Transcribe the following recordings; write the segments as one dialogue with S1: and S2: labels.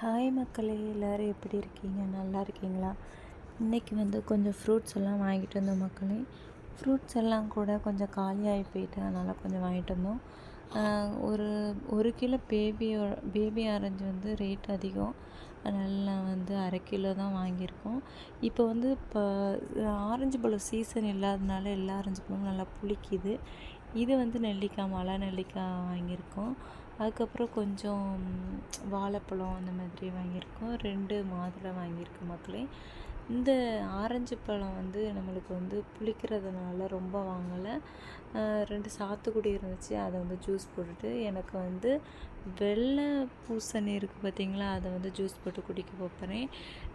S1: hi மக்களே எல்லோரும் எப்படி இருக்கீங்க நல்லா இருக்கீங்களா இன்றைக்கி வந்து கொஞ்சம் ஃப்ரூட்ஸ் எல்லாம் வாங்கிட்டு வந்தோம் மக்களே ஃப்ரூட்ஸ் எல்லாம் கூட கொஞ்சம் காலியாகி போயிட்டு அதனால் கொஞ்சம் வாங்கிட்டு வந்தோம் ஒரு ஒரு கிலோ பேபியோட பேபி ஆரஞ்சு வந்து ரேட் அதிகம் அதனால் வந்து அரை கிலோ தான் வாங்கியிருக்கோம் இப்போ வந்து இப்போ ஆரஞ்சு பழம் சீசன் இல்லாதனால எல்லா ஆரஞ்சு பழமும் நல்லா புளிக்குது இது வந்து நெல்லிக்காய் மழை நெல்லிக்காய் வாங்கியிருக்கோம் அதுக்கப்புறம் கொஞ்சம் வாழைப்பழம் அந்த மாதிரி வாங்கியிருக்கோம் ரெண்டு மாதுளை வாங்கியிருக்கோம் மக்களே இந்த ஆரஞ்சு பழம் வந்து நம்மளுக்கு வந்து புளிக்கிறதுனால ரொம்ப வாங்கலை ரெண்டு சாத்துக்குடி இருந்துச்சு அதை வந்து ஜூஸ் போட்டுட்டு எனக்கு வந்து வெள்ளை பூசணி இருக்குது பார்த்திங்களா அதை வந்து ஜூஸ் போட்டு குடிக்க போகிறேன்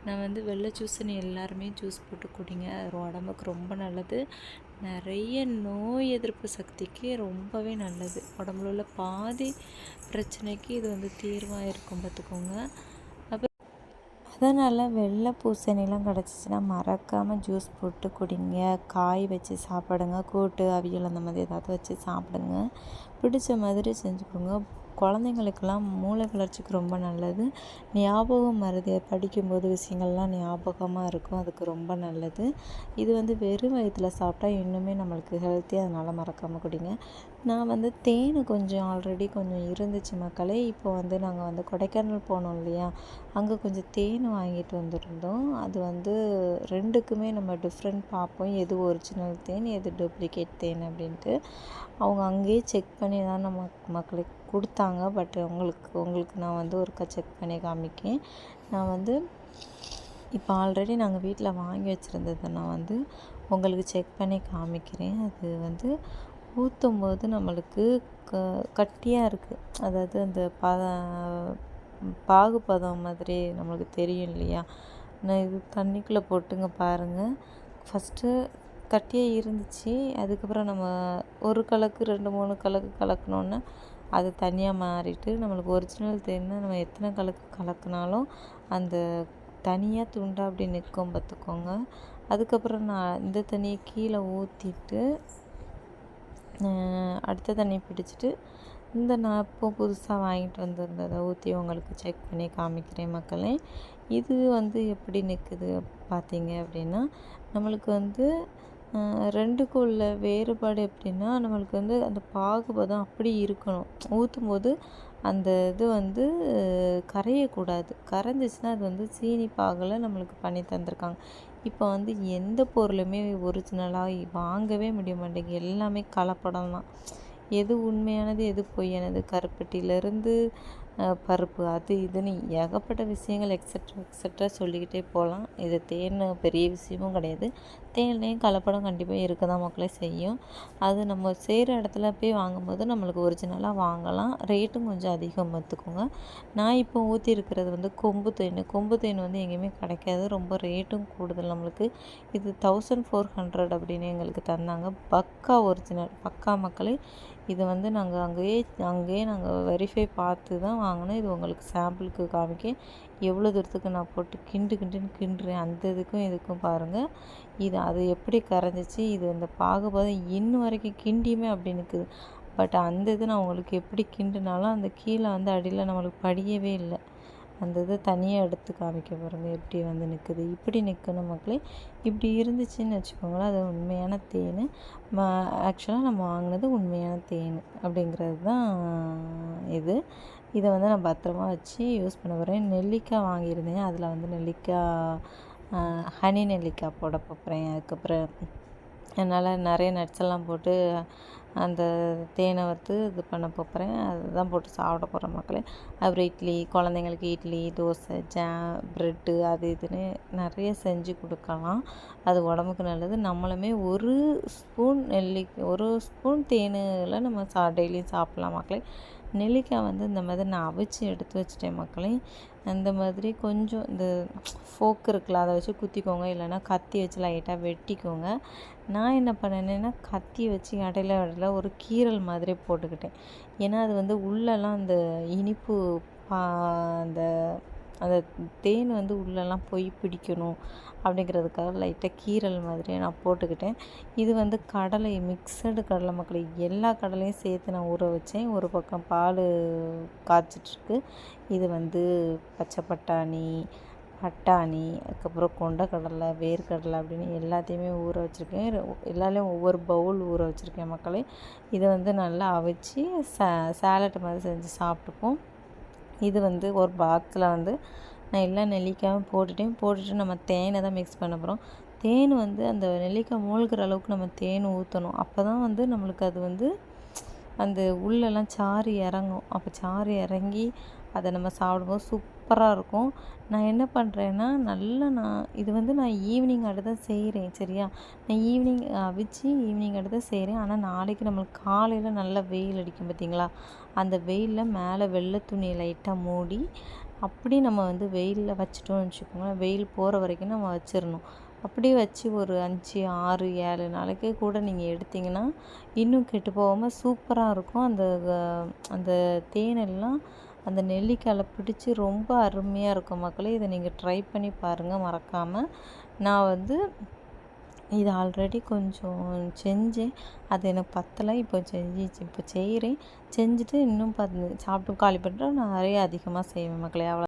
S1: நான் வந்து வெள்ளை ஜூசணி எல்லாருமே ஜூஸ் போட்டு குடிங்க அது உடம்புக்கு ரொம்ப நல்லது நிறைய நோய் எதிர்ப்பு சக்திக்கு ரொம்பவே நல்லது உடம்புல உள்ள பாதி பிரச்சனைக்கு இது வந்து தீர்வாக இருக்கும் பார்த்துக்கோங்க அதனால் வெள்ளை பூசணிலாம் கிடச்சிச்சின்னா மறக்காமல் ஜூஸ் போட்டு குடிங்க காய் வச்சு சாப்பிடுங்க கூட்டு அவியல் அந்த மாதிரி ஏதாவது வச்சு சாப்பிடுங்க பிடிச்ச மாதிரி செஞ்சு கொடுங்க குழந்தைங்களுக்கெல்லாம் மூளை வளர்ச்சிக்கு ரொம்ப நல்லது ஞாபகம் மருதி படிக்கும்போது விஷயங்கள்லாம் ஞாபகமாக இருக்கும் அதுக்கு ரொம்ப நல்லது இது வந்து வெறும் வயிற்றில் சாப்பிட்டா இன்னுமே நம்மளுக்கு ஹெல்த்தி அதனால் மறக்காமல் குடிங்க நான் வந்து தேன் கொஞ்சம் ஆல்ரெடி கொஞ்சம் இருந்துச்சு மக்களே இப்போ வந்து நாங்கள் வந்து கொடைக்கானல் போனோம் இல்லையா அங்கே கொஞ்சம் தேன் வாங்கிட்டு வந்துருந்தோம் அது வந்து ரெண்டுக்குமே நம்ம டிஃப்ரெண்ட் பார்ப்போம் எது ஒரிஜினல் தேன் எது டூப்ளிகேட் தேன் அப்படின்ட்டு அவங்க அங்கேயே செக் பண்ணி தான் நம்ம மக்களுக்கு கொடுத்தாங்க பட் உங்களுக்கு உங்களுக்கு நான் வந்து ஒருக்கா செக் பண்ணி காமிக்கேன் நான் வந்து இப்போ ஆல்ரெடி நாங்கள் வீட்டில் வாங்கி வச்சுருந்ததை நான் வந்து உங்களுக்கு செக் பண்ணி காமிக்கிறேன் அது வந்து ஊற்றும் போது நம்மளுக்கு க கட்டியாக இருக்குது அதாவது அந்த பாகு பாகுபதம் மாதிரி நம்மளுக்கு தெரியும் இல்லையா நான் இது தண்ணிக்குள்ளே போட்டுங்க பாருங்கள் ஃபஸ்ட்டு கட்டியாக இருந்துச்சு அதுக்கப்புறம் நம்ம ஒரு கலக்கு ரெண்டு மூணு கலக்கு கலக்கணுன்னா அது தனியாக மாறிட்டு நம்மளுக்கு ஒரிஜினல் தேன்னா நம்ம எத்தனை கலக்கு கலக்கினாலும் அந்த தனியாக துண்டாக அப்படி நிற்கும் பார்த்துக்கோங்க அதுக்கப்புறம் நான் இந்த தண்ணியை கீழே ஊற்றிட்டு அடுத்த தண்ணி பிடிச்சிட்டு இந்த நான் இப்போ புதுசாக வாங்கிட்டு வந்திருந்ததை ஊற்றி உங்களுக்கு செக் பண்ணி காமிக்கிறேன் மக்களே இது வந்து எப்படி நிற்குது பார்த்தீங்க அப்படின்னா நம்மளுக்கு வந்து ரெண்டுக்கும் உள்ள வேறுபாடு எப்படின்னா நம்மளுக்கு வந்து அந்த பாகுபதம் அப்படி இருக்கணும் ஊற்றும் போது அந்த இது வந்து கரையக்கூடாது கரைஞ்சிச்சுன்னா அது வந்து சீனி பாகில் நம்மளுக்கு பண்ணி தந்திருக்காங்க இப்போ வந்து எந்த பொருளுமே ஒரிஜினலாக வாங்கவே முடிய மாட்டேங்குது எல்லாமே கலப்படம் தான் எது உண்மையானது எது பொய்யானது கருப்பட்டியிலேருந்து பருப்பு அது இதுன்னு ஏகப்பட்ட விஷயங்கள் எக்ஸட்ரா எக்ஸட்ரா சொல்லிக்கிட்டே போகலாம் இது தேன் பெரிய விஷயமும் கிடையாது தேன்லேயும் கலப்படம் கண்டிப்பாக இருக்க தான் மக்களே செய்யும் அது நம்ம செய்கிற இடத்துல போய் வாங்கும்போது நம்மளுக்கு ஒரிஜினலாக வாங்கலாம் ரேட்டும் கொஞ்சம் அதிகம் பார்த்துக்கோங்க நான் இப்போ ஊற்றி இருக்கிறது வந்து கொம்பு தேன் கொம்பு தேன் வந்து எங்கேயுமே கிடைக்காது ரொம்ப ரேட்டும் கூடுதல் நம்மளுக்கு இது தௌசண்ட் ஃபோர் ஹண்ட்ரட் அப்படின்னு எங்களுக்கு தந்தாங்க பக்கா ஒரிஜினல் பக்கா மக்களே இது வந்து நாங்கள் அங்கேயே அங்கேயே நாங்கள் வெரிஃபை பார்த்து தான் வாங்கினோம் இது உங்களுக்கு சாம்பிளுக்கு காமிக்க எவ்வளோ தூரத்துக்கு நான் போட்டு கிண்டு கிண்டுன்னு கிண்டுறேன் அந்த இதுக்கும் இதுக்கும் பாருங்கள் இது அது எப்படி கரைஞ்சிச்சு இது அந்த பாகுபாதம் இன்னும் வரைக்கும் கிண்டியுமே அப்படி நிற்குது பட் அந்த இது நான் உங்களுக்கு எப்படி கிண்டுனாலும் அந்த கீழே வந்து அடியில் நம்மளுக்கு படியவே இல்லை அந்த இதை தனியாக எடுத்து காமிக்க பாருங்கள் எப்படி வந்து நிற்குது இப்படி நிற்கணும் மக்களே இப்படி இருந்துச்சுன்னு வச்சுக்கோங்களேன் அது உண்மையான தேன் ஆக்சுவலாக நம்ம வாங்கினது உண்மையான தேன் அப்படிங்கிறது தான் இது இதை வந்து நான் பத்திரமா வச்சு யூஸ் பண்ண போகிறேன் நெல்லிக்காய் வாங்கியிருந்தேன் அதில் வந்து நெல்லிக்காய் ஹனி நெல்லிக்காய் போட போகிறேன் அதுக்கப்புறம் அதனால் நிறைய நட்ஸ் எல்லாம் போட்டு அந்த தேனை வறுத்து இது பண்ண போகிறேன் அதுதான் போட்டு சாப்பிட போகிற மக்களே அப்புறம் இட்லி குழந்தைங்களுக்கு இட்லி தோசை ஜா ப்ரெட்டு அது இதுன்னு நிறைய செஞ்சு கொடுக்கலாம் அது உடம்புக்கு நல்லது நம்மளுமே ஒரு ஸ்பூன் நெல்லி ஒரு ஸ்பூன் தேனில் நம்ம சா டெய்லியும் சாப்பிட்லாம் மக்களே நெல்லிக்காய் வந்து இந்த மாதிரி நான் அவிச்சு எடுத்து வச்சிட்டேன் மக்களே அந்த மாதிரி கொஞ்சம் இந்த ஃபோக்கு இருக்குல்ல அதை வச்சு குத்திக்கோங்க இல்லைனா கத்தி வச்சு லைட்டாக வெட்டிக்கோங்க நான் என்ன பண்ணினேன்னா கத்தி வச்சு இடையில இடையில ஒரு கீரல் மாதிரி போட்டுக்கிட்டேன் ஏன்னா அது வந்து உள்ளெல்லாம் அந்த இனிப்பு அந்த அந்த தேன் வந்து உள்ளெல்லாம் போய் பிடிக்கணும் அப்படிங்கிறதுக்காக லைட்டாக கீரல் மாதிரி நான் போட்டுக்கிட்டேன் இது வந்து கடலை மிக்சடு கடலை மக்களை எல்லா கடலையும் சேர்த்து நான் ஊற வச்சேன் ஒரு பக்கம் பால் காய்ச்சிட்ருக்கு இது வந்து பச்சை பட்டாணி பட்டாணி அதுக்கப்புறம் கொண்டக்கடலை வேர்க்கடலை அப்படின்னு எல்லாத்தையுமே ஊற வச்சுருக்கேன் எல்லாத்தையும் ஒவ்வொரு பவுல் ஊற வச்சுருக்கேன் மக்களே இதை வந்து நல்லா அவிச்சு ச சேலட் மாதிரி செஞ்சு சாப்பிட்டுப்போம் இது வந்து ஒரு பாத்தில் வந்து நான் எல்லாம் நெல்லிக்காயும் போட்டுட்டேன் போட்டுட்டு நம்ம தேனை தான் மிக்ஸ் பண்ண போகிறோம் தேன் வந்து அந்த நெல்லிக்காய் மூழ்கிற அளவுக்கு நம்ம தேன் ஊற்றணும் அப்போ தான் வந்து நம்மளுக்கு அது வந்து அந்த உள்ளெல்லாம் சாறு இறங்கும் அப்போ சாறு இறங்கி அதை நம்ம சாப்பிடும்போது சூப்பராக இருக்கும் நான் என்ன பண்ணுறேன்னா நல்லா நான் இது வந்து நான் ஈவினிங் தான் செய்கிறேன் சரியா நான் ஈவினிங் அவிச்சு ஈவினிங் தான் செய்கிறேன் ஆனால் நாளைக்கு நம்மளுக்கு காலையில் நல்லா வெயில் அடிக்கும் பார்த்திங்களா அந்த வெயிலில் மேலே வெள்ளை துணியை லைட்டாக மூடி அப்படி நம்ம வந்து வெயிலில் வச்சுட்டோம்னு வச்சுக்கோங்களேன் வெயில் போகிற வரைக்கும் நம்ம வச்சிடணும் அப்படியே வச்சு ஒரு அஞ்சு ஆறு ஏழு நாளைக்கு கூட நீங்கள் எடுத்திங்கன்னா இன்னும் கெட்டு போகாமல் சூப்பராக இருக்கும் அந்த அந்த தேனெல்லாம் அந்த நெல்லிக்காயில் பிடிச்சி ரொம்ப அருமையாக இருக்கும் மக்களே இதை நீங்கள் ட்ரை பண்ணி பாருங்கள் மறக்காமல் நான் வந்து இது ஆல்ரெடி கொஞ்சம் செஞ்சேன் அது எனக்கு பத்தலை இப்போ செஞ்சு இப்போ செய்கிறேன் செஞ்சுட்டு இன்னும் பார்த்து சாப்பிட்டு காலி பண்ணிட்டு நான் நிறைய அதிகமாக செய்வேன் மக்களே அவ்வளோ